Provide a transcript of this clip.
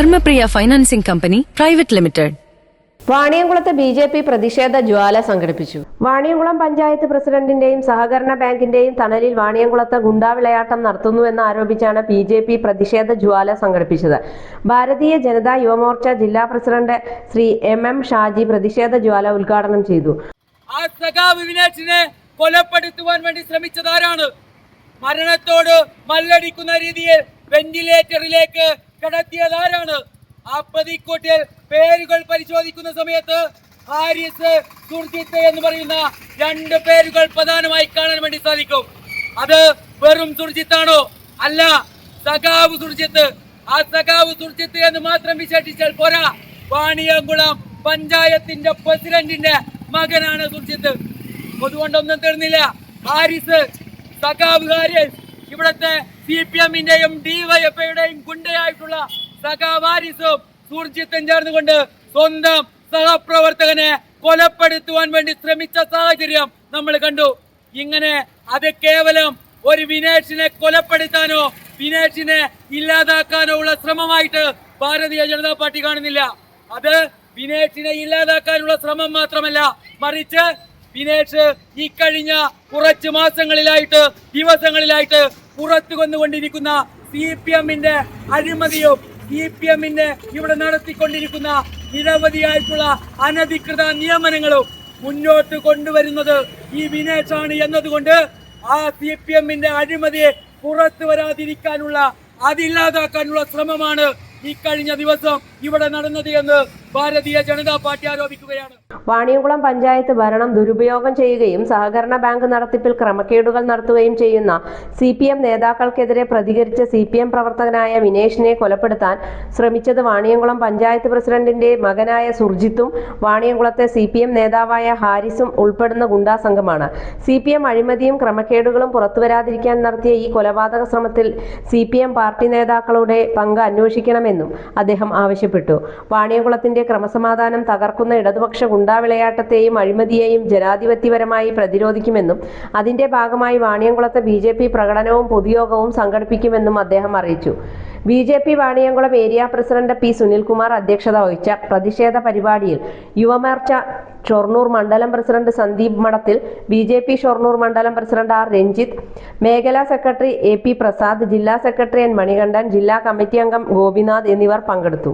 Dharmapriya financing company private limited. വാണിയംകുളത്ത് B J P പ്രതിഷേധ ജ്വാല സംഘടിപ്പിച്ചു. വാണിയംകുളം പഞ്ചായത്ത് പ്രസിഡന്റിന്റെയും സഹകരണ ബാങ്കിന്റെയും തണലിൽ വാണിയംകുളത്ത് ഗുണ്ടാവിളയാട്ടം നടത്തുന്നുവെന്ന് ആരോപിച്ചാണ് ബി ജെ പി പ്രതിഷേധ ജ്വാല സംഘടിപ്പിച്ചത്. ഭാരതീയ ജനതാ യുവമോർച്ച ജില്ലാ president Shri M M Shaji പ്രതിഷേധ ജ്വാല ഉദ്ഘാടനം ചെയ്തു. ആ സഖാവ് വിനാശിനെ കൊലപ്പെടുത്തുവാൻ വേണ്ടി ശ്രമിച്ചതാരാണ്? മരണത്തോട് മല്ലടിക്കുന്ന രീതിയിൽ വെന്റിലേറ്ററിലേക്ക് കടത്തിയതാരാണ് ആ പ്രതിക്കൂട്ടിൽ പേരുകൾ പരിശോധിക്കുന്ന സമയത്ത് ഹാരിസ് സുർജിത്ത് എന്ന് പറയുന്ന രണ്ട് പേരുകൾ പ്രധാനമായി കാണാൻ വേണ്ടി സാധിക്കും. അത് വെറും സുർജിത്താണോ? അല്ല സഖാവ് സുർജിത്ത്. ആ സഖാവ് സുർജിത്ത് എന്ന് മാത്രം വിശേഷിച്ചാൽ പോരാ. വാണിയംകുളം പഞ്ചായത്തിന്റെ പ്രസിഡന്റിന്റെ മകനാണ് സുർജിത്ത്. അതുകൊണ്ടൊന്നും തീർന്നില്ല. ഹാരിസ് സഖാവ് ഹാരിസ് ഇവിടത്തെ സി പി എമ്മിന്റെയും ഡിവൈഎഫ്ഐയുടെയും ഗുണ്ടയായിട്ടുള്ള സഖാവാരിസും സുർജിത്തും ചേർന്നുകൊണ്ട് സ്വന്തം സഹപ്രവർത്തകനെ കൊലപ്പെടുത്തുവാൻ വേണ്ടി ശ്രമിച്ച സാഹചര്യം നമ്മൾ കണ്ടു. ഇങ്ങനെ അത് കേവലം ഒരു വിനേഷിനെ കൊലപ്പെടുത്താനോ വിനേഷിനെ ഇല്ലാതാക്കാനോ ഉള്ള ശ്രമമായിട്ട് ഭാരതീയ ജനതാ പാർട്ടി കാണുന്നില്ല. അത് വിനേഷിനെ ഇല്ലാതാക്കാനുള്ള ശ്രമം മാത്രമല്ല മറിച്ച് വിനേഷ് ഈ കഴിഞ്ഞ കുറച്ച് മാസങ്ങളിലായിട്ട് ദിവസങ്ങളിലായിട്ട് പുറത്തു കൊന്നുകൊണ്ടിരിക്കുന്ന സി പി എമ്മിന്റെ അഴിമതിയും സി പി എമ്മിന്റെ ഇവിടെ നടത്തിക്കൊണ്ടിരിക്കുന്ന നിരവധിയായിട്ടുള്ള അനധികൃത നിയമനങ്ങളും മുന്നോട്ട് കൊണ്ടുവരുന്നത് ഈ വിനേഷാണ് എന്നതുകൊണ്ട് ആ സി പി എമ്മിന്റെ അഴിമതിയെ പുറത്തു വരാതിരിക്കാനുള്ള അതില്ലാതാക്കാനുള്ള ശ്രമമാണ് ഈ കഴിഞ്ഞ ദിവസം ഇവിടെ നടന്നത് എന്ന് ഭാരതീയ ജനതാ പാർട്ടി ആരോപിക്കുകയാണ്. വാണിയംകുളം പഞ്ചായത്ത് ഭരണം ദുരുപയോഗം ചെയ്യുകയും സഹകരണ ബാങ്ക് നടത്തിപ്പിൽ ക്രമക്കേടുകൾ നടത്തുകയും ചെയ്യുന്ന സി പി എം നേതാക്കൾക്കെതിരെ പ്രതികരിച്ച സി പി എം പ്രവർത്തകനായ വിനേഷിനെ കൊലപ്പെടുത്താൻ ശ്രമിച്ചത് വാണിയംകുളം പഞ്ചായത്ത് പ്രസിഡന്റിന്റെ മകനായ സുർജിത്തും വാണിയംകുളത്തെ സി പി എം നേതാവായ ഹാരിസും ഉൾപ്പെടുന്ന ഗുണ്ടാ സംഘമാണ്. സി പി എം അഴിമതിയും ക്രമക്കേടുകളും പുറത്തുവരാതിരിക്കാൻ നടത്തിയ ഈ കൊലപാതക ശ്രമത്തിൽ സി പി എം പാർട്ടി നേതാക്കളുടെ പങ്ക് അന്വേഷിക്കണമെന്നും അദ്ദേഹം ആവശ്യപ്പെട്ടു വാണിയകുളത്തിന്റെ ക്രമസമാധാനം തകർക്കുന്ന ഇടതുപക്ഷ ഗുണ്ടാവിളയാട്ടത്തെയും അഴിമതിയെയും ജനാധിപത്യപരമായി പ്രതിരോധിക്കുമെന്നും അതിന്റെ ഭാഗമായി വാണിയംകുളത്തെ ബി ജെ പി പ്രകടനവും പൊതുയോഗവും സംഘടിപ്പിക്കുമെന്നും അദ്ദേഹം അറിയിച്ചു. B J P Vaniyamkulam area president P Sunilkumar അധ്യക്ഷത വഹിച്ച പ്രതിഷേധ പരിപാടിയിൽ യുവമോർച്ച ഷൊർണൂർ മണ്ഡലം പ്രസിഡന്റ് സന്ദീപ് മഠത്തിൽ ബി ജെ പി ഷൊർണൂർ മണ്ഡലം പ്രസിഡന്റ് ആർ രഞ്ജിത്ത് മേഖലാ സെക്രട്ടറി എ പി പ്രസാദ് ജില്ലാ സെക്രട്ടറി എൻ മണികണ്ഠൻ ജില്ലാ കമ്മിറ്റി അംഗം ഗോപിനാഥ് എന്നിവർ പങ്കെടുത്തു.